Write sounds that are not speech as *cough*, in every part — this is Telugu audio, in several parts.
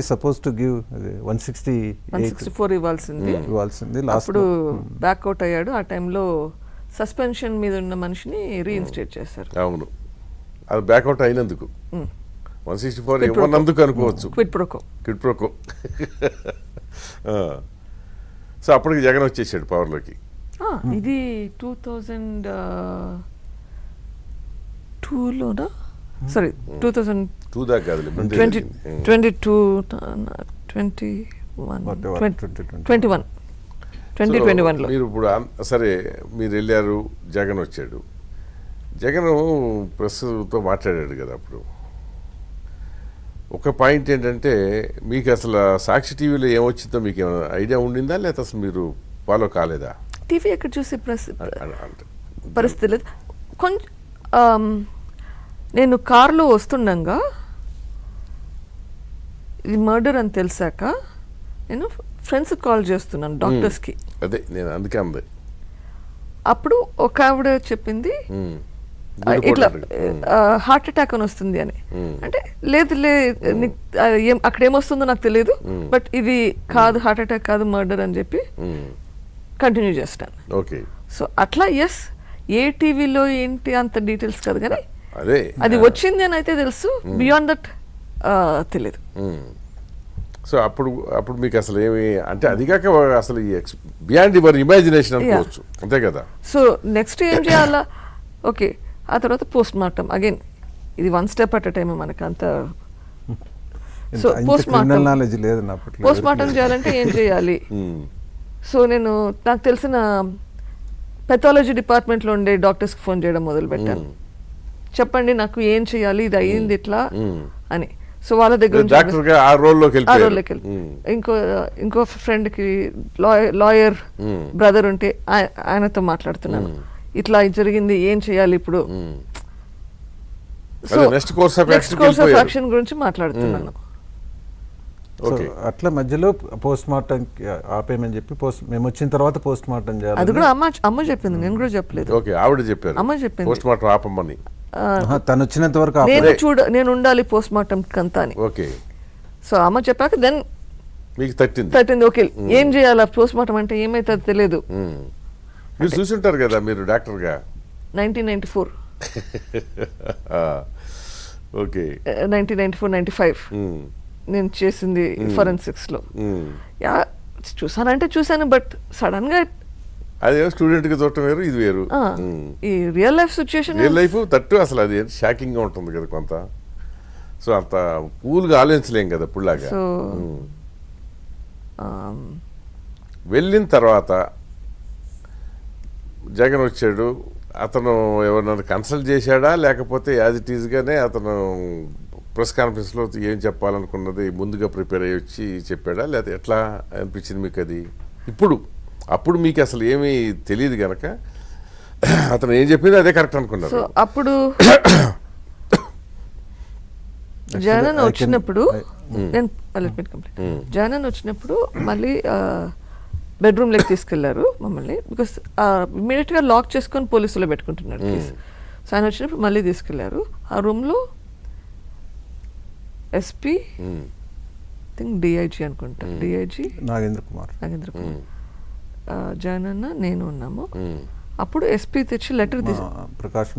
Suppose to give one sixty one sixty four ఇవ్వాల్సింది. ఇవ్వాల్సింది లాస్ట్ అప్పుడు బ్యాక్అవుట్ అయ్యాడు. ఆ టైంలో సస్పెన్షన్ మీద ఉన్న మనిషిని రీఇన్స్టేట్ చేశారు. అవును. అది బ్యాక్అవుట్ అయినందుకు. వన్ సిక్స్టీ ఫోర్ ఇవ్వనందుకు అనుకోవచ్చు. Quid pro quo quid pro quo so అప్పటికి జగన్ వచ్చేసాడు పవర్లోకి. ఇది టూ థౌజండ్ టూలోనా? సారీ టూ థౌజండ్ టూ దాకా కాదు ట్వంటీ ట్వంటీ టూ ట్వంటీ వన్ Whatever, 20, twenty one twenty twenty వన్లో మీరు ఇప్పుడు సరే మీరు వెళ్ళారు జగన్ వచ్చాడు. జగన్ ప్రెస్తో మాట్లాడాడు కదా అప్పుడు. ఒక పాయింట్ ఏంటంటే మీకు అసలు సాక్షి టీవీలో ఏమొచ్చిందో మీకు ఏమైనా ఐడియా ఉండిందా లేకపోతే అసలు మీరు ఫాలో కాలేదా? టీవీ ఎక్కడ చూసి పరిస్థితి లేదు. కొంచెం నేను కారులో వస్తుండగా ఇది మర్డర్ అని తెలిసాక నేను ఫ్రెండ్స్కి కాల్ చేస్తున్నాను డాక్టర్స్కి అదే నేను అందుకే అంది. అప్పుడు ఒక ఆవిడ చెప్పింది ఇట్లా. హార్ట్ అటాక్ అని వస్తుంది అని. అంటే లేదు లే నీకు, ఆ, ఏం అక్కడ ఏమొస్తుందో నాకు తెలియదు బట్ ఇది కాదు హార్ట్ అటాక్ కాదు మర్డర్ అని చెప్పి. కంటిన్యూ చేస్తాను. ఓకే. సో అట్లా ఎస్ ఏ టీవీలో ఏంటి అంత డీటెయిల్స్ కాదు కానీ అదే. అది వచ్చింది అని అయితే తెలుసు. బియాండ్ దట్ తెలియదు. సో అప్పుడు అప్పుడు మీకు అసలు ఏమి అంటే అది కాక అసలు బియాండ్ యువర్ ఇమాజినేషన్ అనుకోవచ్చు. అంతే కదా? సో నెక్స్ట్ ఏం చేయాలా? ఓకే ఆ తర్వాత పోస్ట్ మార్టం. అగైన్ ఇది వన్ స్టెప్ అట్ టైం మనకు అంత సో పోస్ట్ మార్టం. నాలెడ్జ్ లేదు పోస్ట్ మార్టం చేయాలంటే ఏం చేయాలి. సో నేను నాకు తెలిసిన పెథాలజీ డిపార్ట్మెంట్లో ఉండే డాక్టర్స్కి ఫోన్ చేయడం మొదలు పెట్టాను చెప్పండి నాకు ఏం చేయాలి? ఇది అయ్యింది ఇట్లా అని. సో వాళ్ళ దగ్గర ఆ రోల్లోకి. ఇంకో ఇంకో ఫ్రెండ్కి లాయర్. బ్రదర్ ఉంటే ఆయ- ఆయనతో మాట్లాడుతున్నాను. ఇట్లా జరిగింది ఏం చేయాలి ఇప్పుడు. అదే next course of next course of action గురించి మాట్లాడుతున్నాను. So okay. అట్లా మధ్యలో పోస్ట్ మార్టం ఆపేయమని చెప్పి పోస్ట్ మేము వచ్చిన తర్వాత పోస్ట్ మార్టం అది చేయాలి కూడా అమ్మ అమ్మ చెప్పింది నేను కూడా చెప్పలేదు. ఓకే ఆవిడ చెప్పారు. అమ్మ చెప్పింది. పోస్ట్ మార్టం ఆపమని. తను వచ్చినంత వరకు నేను. చూడ నేను ఉండాలి పోస్ట్ మార్టం కంతా అని ఓకే. సో అమ్మ చెప్పాక దెన్ మీకు తట్టింది. తట్టింది ఓకే. ఏం చేయాలి? పోస్ట్ మార్టం అంటే ఏమైతుంది తెలియదు. మీరు చూసుంటారు కదా మీరు డాక్టర్గా నైన్టీన్ నైన్టీ ఫోర్. *laughs* ఆ. Okay. Nineteen ninety four ninety five. నేను చేసింది ఫరెన్సిక్స్లో ఉమ్. యా చూసానంటే చూసాను బట్ సడన్గా అదే స్టూడెంట్గా చూడటం వేరు ఇది వేరు. ఈ real life situation real life తట్టు అసలు అది షాకింగ్గా ఉంటుంది కదా కొంత. సో అంత కూల్గా ఆలోచించలేం కదా ఇప్పుడులాగా. ఉమ్. వెళ్ళిన తర్వాత జగన్ వచ్చాడు అతను ఎవరినైనా కన్సల్ట్ చేశాడా? లేకపోతే యాజ్ ఇట్ ఈజ్గానే అతను ప్రెస్ కాన్ఫరెన్స్లో ఏం చెప్పాలనుకున్నది ముందుగా ప్రిపేర్ అయ్యి వచ్చి చెప్పాడా? లేకపోతే ఎట్లా అనిపించింది మీకు అది? ఇప్పుడు అప్పుడు మీకు అసలు ఏమీ తెలియదు గనక అతను ఏం చెప్పింది అదే కరెక్ట్ సో అనుకున్నారు అప్పుడు జగన్ వచ్చినప్పుడు నేను let me complete. జగన్ వచ్చినప్పుడు మళ్ళీ బెడ్రూమ్ లెక్ తీసుకెళ్ళారు మమ్మల్ని బికాస్ ఇమీడియట్గా లాక్ చేసుకొని పోలీసులో పెట్టుకుంటున్నాడు సో ఆయన వచ్చినప్పుడు మళ్ళీ తీసుకెళ్ళారు. ఆ రూమ్లో ఎస్పీ. థింక్ డిఐజీ అనుకుంటా. డిఐజీ నాగేంద్ర కుమార్. నాగేంద్ర కుమార్. జగన్ అన్న నేను ఉన్నాము. అప్పుడు ఎస్పీ తెచ్చి లెటర్ తీసి ప్రకాష్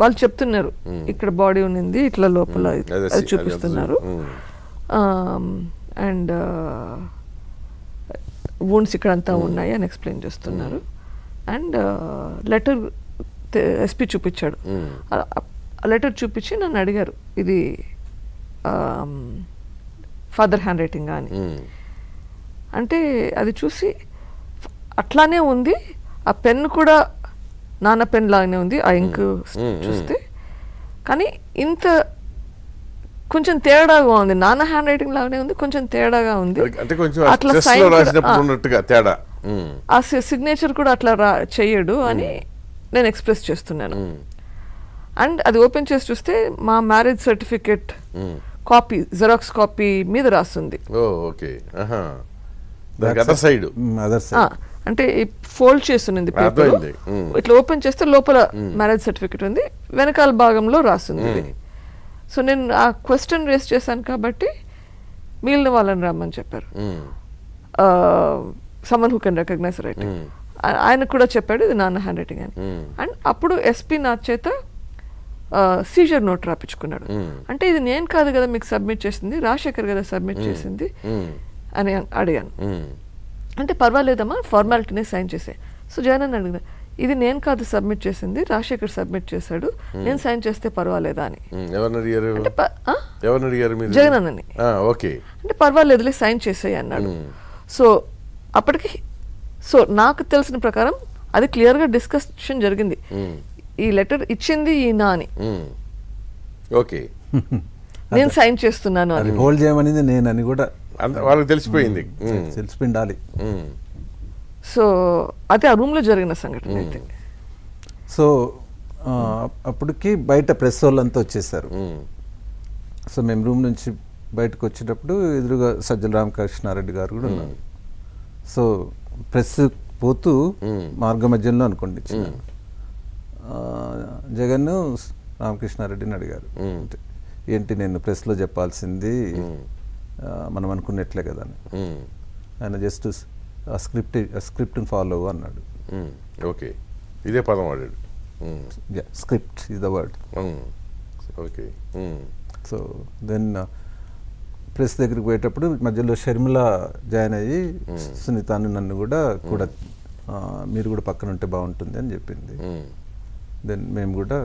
వాళ్ళు చెప్తున్నారు. ఇక్కడ బాడీ ఉన్నింది ఇట్లా లోపల అదే చూపిస్తున్నారు. అండ్ వూన్స్ ఇక్కడ అంతా ఉన్నాయి అని ఎక్స్ప్లెయిన్ చేస్తున్నారు. అండ్ లెటర్ ఎస్పీ చూపించాడు. లెటర్ చూపించి నన్ను అడిగారు. ఇది ఫాదర్ హ్యాండ్ రైటింగ్ అని. అంటే అది చూసి అట్లానే ఉంది. ఆ పెన్ కూడా నాన్న పెన్ లాగానే ఉంది ఆ ఇంక్ చూస్తే. కానీ ఇంత కొంచెం తేడాగా ఉంది. నాన్న హ్యాండ్ రైటింగ్ లాగానే ఉంది కొంచెం తేడాగా ఉంది. అట్లా తేడా. ఆ సిగ్నేచర్ కూడా అట్లా రా చెయ్యడు అని నేను ఎక్స్ప్రెస్ చేస్తున్నాను. అండ్ అది ఓపెన్ చేసి చూస్తే మా marriage certificate. Copy xerox copy మీద రాస్తుంది ఓకే. అదర్ సైడ్ అదర్ ఆ, అంటే ఫోల్డ్ చేస్తున్నది పేపర్. ఇట్లా ఓపెన్ చేస్తే లోపల మ్యారేజ్ సర్టిఫికేట్ ఉంది వెనకాల భాగంలో రాస్తుంది సో నేను ఆ క్వశ్చన్ రేస్ చేశాను కాబట్టి మిగిలిన వాళ్ళని రమ్మని చెప్పారు. Summon who can recognise writing um, ఆయన కూడా చెప్పాడు ఇది నాన్న హ్యాండ్ రైటింగ్ అని. అండ్ అప్పుడు ఎస్పీ నా చేత సీజర్ నోట్ రాపించుకున్నాడు. అంటే ఇది నేను కాదు కదా మీకు సబ్మిట్ చేసింది రాజశేఖర్ కదా సబ్మిట్ చేసింది. అని అడిగాను. అంటే పర్వాలేదమ్మా ఫార్మాలిటీనే సైన్ చేసే. సో జగన్ అని అడిగిన ఇది నేను కాదు సబ్మిట్ చేసింది రాజశేఖర్ సబ్మిట్ చేశాడు నేను సైన్ చేస్తే పర్వాలేదా అని. జగన్ అన్నని ఓకే. అంటే పర్వాలేదులే సైన్ చేసేయి అన్నాడు. సో అప్పటికి సో నాకు తెలిసిన ప్రకారం అది క్లియర్గా డిస్కషన్ జరిగింది. ఈ లెటర్ ఇచ్చింది ఈయన అని ఉమ్, ఓకే. *laughs* నేను సైన్ చేస్తున్నాను అది అని. హోల్డ్ చేయమనేది నేనని కూడా అంత వాళ్ళకి తెలిసిపోయింది. ఉమ్, సో అది ఆ రూమ్లో జరిగిన సంఘటన అయితే. సో అప్పటికి బయట ప్రెస్ వాళ్ళంతా వచ్చేసారు. సో మేము రూమ్ నుంచి బయటకు వచ్చేటప్పుడు ఎదురుగా సజ్జల రామకృష్ణారెడ్డి గారు కూడా ఉన్నారు. సో ప్రెస్ పోతూ. మార్గ మధ్యంలో అనుకోండి జగన్ రామకృష్ణారెడ్డిని అడిగారు. ఏంటి నేను ప్రెస్లో చెప్పాల్సింది? మనం అనుకున్నట్లే కదా ఆయన జస్ట్ ఆ స్క్రిప్ట్ ఆ స్క్రిప్ట్ని ఫాలో అన్నాడు. ఓకే. ఇదే పదం వాడాడు. Script is the word. Okay. So then press దగ్గరికి పోయేటప్పుడు మధ్యలో షర్మిల జాయిన్ అయ్యి సునీతాను నన్ను కూడా కూడా మీరు కూడా పక్కన ఉంటే బాగుంటుంది అని చెప్పింది. దెన్ మేము కూడా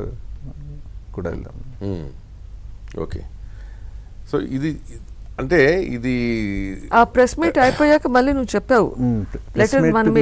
కూడా వెళ్ళాం. ఉమ్, ఓకే. సో ఇది అంటే ఇది ఆ ప్రెస్ మీట్ అయిపోయాక మళ్ళీ నువ్వు చెప్పావు. లెటర్ మనం